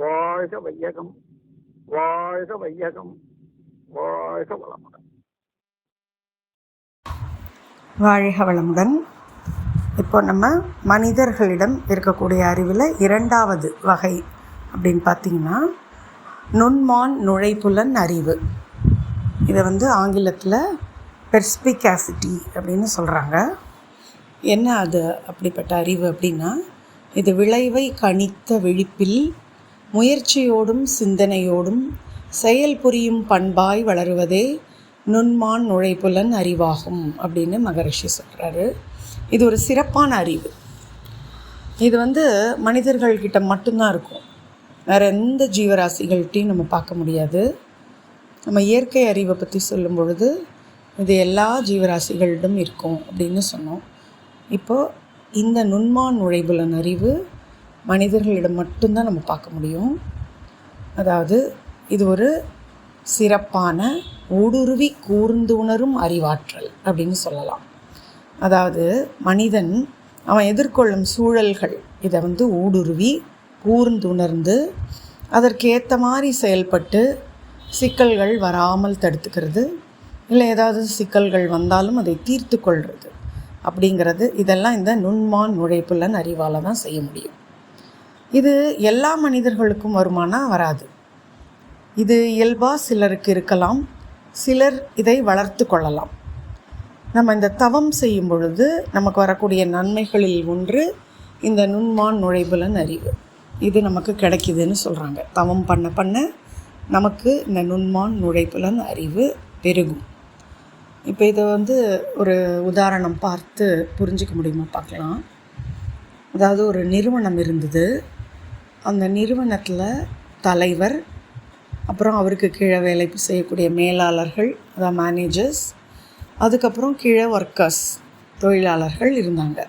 வாழ்க வையகம் வாழ்க வையகம் வாழ்க வளமுடன். வாழ்க வளமுடன். இப்போ நம்ம மனிதர்களிடம் இருக்கக்கூடிய அறிவில் இரண்டாவது வகை அப்படின்னு பார்த்தீங்கன்னா நுண்மான் நுழைப்புலன் அறிவு. இதை வந்து ஆங்கிலத்தில் பெர்ஸ்பிகாசிட்டி அப்படின்னு சொல்கிறாங்க என்ன அது அப்படிப்பட்ட அறிவு அப்படின்னா இது விளைவை கணித்த விழிப்பில் முயற்சியோடும் சிந்தனையோடும் செயல் புரியும் பண்பாய் வளருவதே நுண்மான் நுழைப்புலன் அறிவாகும் அப்படின்னு மகரிஷி சொல்கிறாரு இது ஒரு சிறப்பான அறிவு. இது வந்து மனிதர்கள்கிட்ட மட்டும்தான் இருக்கும். வேறு எந்த ஜீவராசிகள்கிட்டையும் நம்ம பார்க்க முடியாது. நம்ம இயற்கை அறிவை பற்றி சொல்லும் பொழுது இது எல்லா ஜீவராசிகளிடம் இருக்கும் அப்படின்னு சொன்னோம். இப்போது இந்த நுண்மான் நுழைவுலன் அறிவு மனிதர்களிடம் மட்டும்தான் நம்ம பார்க்க முடியும். அதாவது இது ஒரு சிறப்பான ஊடுருவி கூர்ந்து உணரும் அறிவாற்றல் அப்படின்னு சொல்லலாம். அதாவது மனிதன் அவன் எதிர்கொள்ளும் சூழல்கள் இதை வந்து ஊடுருவி கூர்ந்து உணர்ந்து அதற்கேற்ற மாதிரி செயல்பட்டு சிக்கல்கள் வராமல் தடுத்துக்கிறது. இல்லை ஏதாவது சிக்கல்கள் வந்தாலும் அதை தீர்த்து கொள்வது அப்படிங்கிறது இதெல்லாம் இந்த நுண்மான் நுழைப்புலன் அறிவால் தான் செய்ய முடியும். இது எல்லா மனிதர்களுக்கும் வருமானா? வராது. இது இயல்பாக சிலருக்கு இருக்கலாம். சிலர் இதை வளர்த்து கொள்ளலாம். நம்ம இந்த தவம் செய்யும் பொழுது நமக்கு வரக்கூடிய நன்மைகளில் ஒன்று இந்த நுண்மான் நுழைபுலன் அறிவு. இது நமக்கு கிடைக்குதுன்னு சொல்கிறாங்க தவம் பண்ண பண்ண நமக்கு இந்த நுண்மான் நுழைப்புலன் அறிவு பெருகும். இப்போ இதை வந்து ஒரு உதாரணம் பார்த்து புரிஞ்சிக்க முடியுமா? பார்க்கலாம். அதாவது ஒரு நிறுவனம் இருந்தது. அந்த நிறுவனத்தில் தலைவர் அப்புறம் அவருக்கு கீழே வேலை செய்யக்கூடிய மேலாளர்கள் அதாவது மேனேஜர்ஸ் அதுக்கப்புறம் கீழே ஒர்க்கர்ஸ் தொழிலாளர்கள் இருந்தாங்க.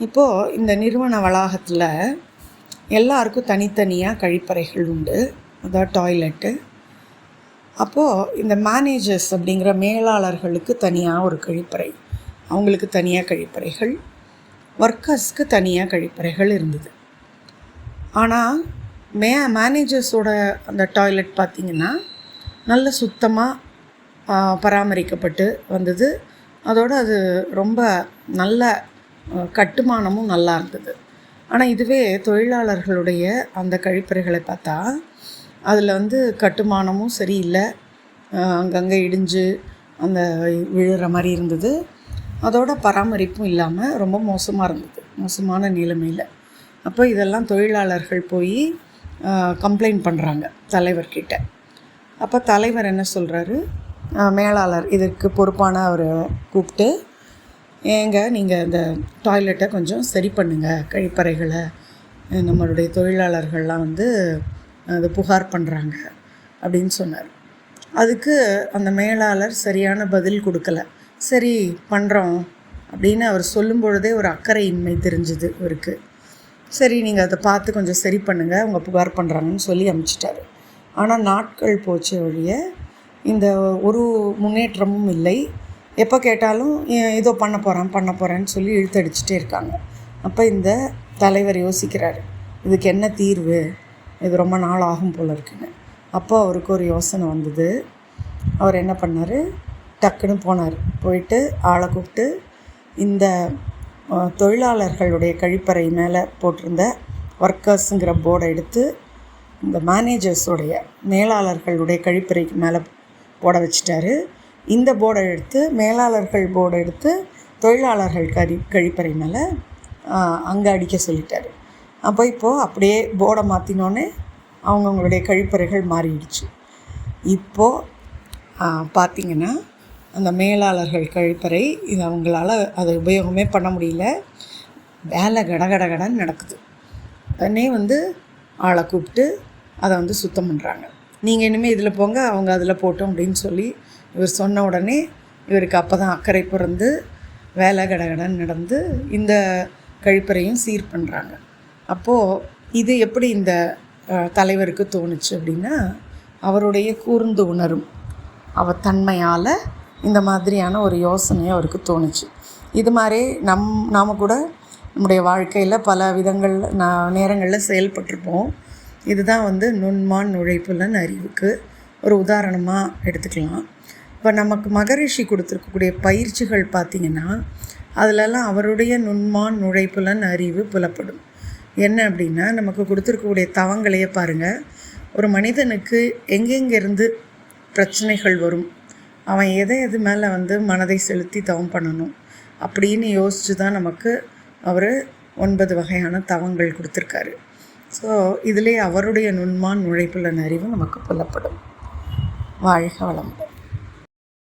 இப்போது இந்த நிறுவன வளாகத்தில் எல்லாருக்கும் தனித்தனியாக கழிப்பறைகள் உண்டு அதாவது டாய்லெட்டு அப்போது இந்த மேனேஜர்ஸ் அப்படிங்கிற மேலாளர்களுக்கு தனியாக ஒரு கழிப்பறை அவங்களுக்கு தனியாக கழிப்பறைகள் ஒர்க்கர்ஸ்க்கு தனியாக கழிப்பறைகள் இருந்தது. ஆனால் மே மேனேஜர்ஸோட அந்த டாய்லெட் பார்த்திங்கன்னா நல்ல சுத்தமாக பராமரிக்கப்பட்டு வந்தது. அதோடு அது ரொம்ப நல்ல கட்டுமானமும் நல்லா இருந்தது. ஆனால் இதுவே தொழிலாளர்களுடைய அந்த கழிப்பறைகளை பார்த்தா அதில் வந்து கட்டுமானமும் சரியில்லை. அங்கங்கே இடிஞ்சு அந்த விழுற மாதிரி இருந்தது. அதோட பராமரிப்பும் இல்லாமல் ரொம்ப மோசமாக இருந்தது. மோசமான நிலைமையில். அப்போ இதெல்லாம் தொழிலாளர்கள் போய் கம்ப்ளைண்ட் பண்ணுறாங்க தலைவர்கிட்ட. அப்போ தலைவர் என்ன சொல்கிறாரு மேலாளர் இதற்கு பொறுப்பான அவரை கூப்பிட்டு ஏங்க நீங்கள் இந்த டாய்லெட்டை கொஞ்சம் சரி பண்ணுங்கள் கழிப்பறைகளை நம்மளுடைய தொழிலாளர்கள்லாம் வந்து அது புகார் பண்ணுறாங்க அப்படின்னு சொன்னார். அதுக்கு அந்த மேலாளர் சரியான பதில் கொடுக்கல. சரி பண்ணுறோம் அப்படின்னு அவர் சொல்லும் பொழுதே ஒரு அக்கறையின்மை தெரிஞ்சுது இவருக்கு. சரி நீங்கள் அதை பார்த்து கொஞ்சம் சரி பண்ணுங்கள் அவங்க புகார் பண்ணுறாங்கன்னு சொல்லி அனுப்பிச்சிட்டாரு ஆனால் நாட்கள் போச்ச வழிய இந்த ஒரு முன்னேற்றமும் இல்லை. எப்போ கேட்டாலும் ஏதோ பண்ண போகிறேன் பண்ண போகிறேன்னு சொல்லி இழுத்தடிச்சிட்டே இருக்காங்க. அப்போ இந்த தலைவர் யோசிக்கிறாரு இதுக்கு என்ன தீர்வு? இது ரொம்ப நாள் ஆகும் போல் இருக்குன்னு. அப்போ அவருக்கு ஒரு யோசனை வந்தது. அவர் என்ன பண்ணார்? டக்குன்னு போனார். போயிட்டு ஆளை கூப்பிட்டு இந்த தொழிலாளர்களுடைய கழிப்பறை மேலே போட்டிருந்த ஒர்க்கர்ஸுங்கிற போர்டை எடுத்து இந்த மேனேஜர்ஸுடைய மேலாளர்களுடைய கழிப்பறைக்கு மேலே போட வச்சிட்டாரு. இந்த போர்டை எடுத்து மேலாளர்கள் போர்டை எடுத்து தொழிலாளர்கள் கறி கழிப்பறை மேலே அங்கே அடிக்க சொல்லிட்டாரு. அப்போ இப்போது அப்படியே போர்டை மாற்றினோன்னே அவங்கவுங்களுடைய கழிப்பறைகள் மாறிடுச்சு. இப்போது பார்த்திங்கன்னா அந்த மேலாளர்கள் கழிப்பறை இது அவங்களால அதை உபயோகமே பண்ண முடியல. வேலை கடகடகடன்னு நடக்குது. உடனே வந்து ஆளை கூப்பிட்டு அதை வந்து சுத்தம் பண்ணுறாங்க நீங்கள் இனிமேல் இதில் போங்க அவங்க அதில் போட்டோம் அப்படின்னு சொல்லி இவர் சொன்ன உடனே இவருக்கு அப்போ தான் அக்கறை பிறந்து வேலை கடகடன்னு நடந்து இந்த கழிப்பறையும் சீர் பண்ணுறாங்க அப்போது இது எப்படி இந்த தலைவருக்கு தோணுச்சு அப்படின்னா அவருடைய கூர்ந்து உணரும் அவர் தன்மையால் இந்த மாதிரியான ஒரு யோசனை அவருக்கு தோணுச்சு. இது மாதிரி நம் நாம் கூட நம்முடைய வாழ்க்கையில் பல விதங்கள் நான் நேரங்களில் செயல்பட்டிருப்போம். இதுதான் வந்து நுண்மான் நுழைப்புலன் அறிவுக்கு ஒரு உதாரணமாக எடுத்துக்கலாம். இப்போ நமக்கு மகரிஷி கொடுத்துருக்கக்கூடிய பயிற்சிகள் பார்த்திங்கன்னா அதிலெல்லாம் அவருடைய நுண்மான் நுழைப்புலன் அறிவு புலப்படும். என்ன அப்படின்னா நமக்கு கொடுத்துருக்கக்கூடிய தவங்களையே பாருங்கள் ஒரு மனிதனுக்கு எங்கெங்கேருந்து பிரச்சனைகள் வரும் அவன் எதை எது மேலே வந்து மனதை செலுத்தி தவம் பண்ணணும் அப்படின்னு யோசித்து தான் நமக்கு அவர் ஒன்பது வகையான தவங்கள் கொடுத்துருக்காரு. ஸோ இதிலே அவருடைய நுண்மான் நுழைப்புள்ள அறிவு நமக்கு புலப்படும். வாழ்க வளமுடன்.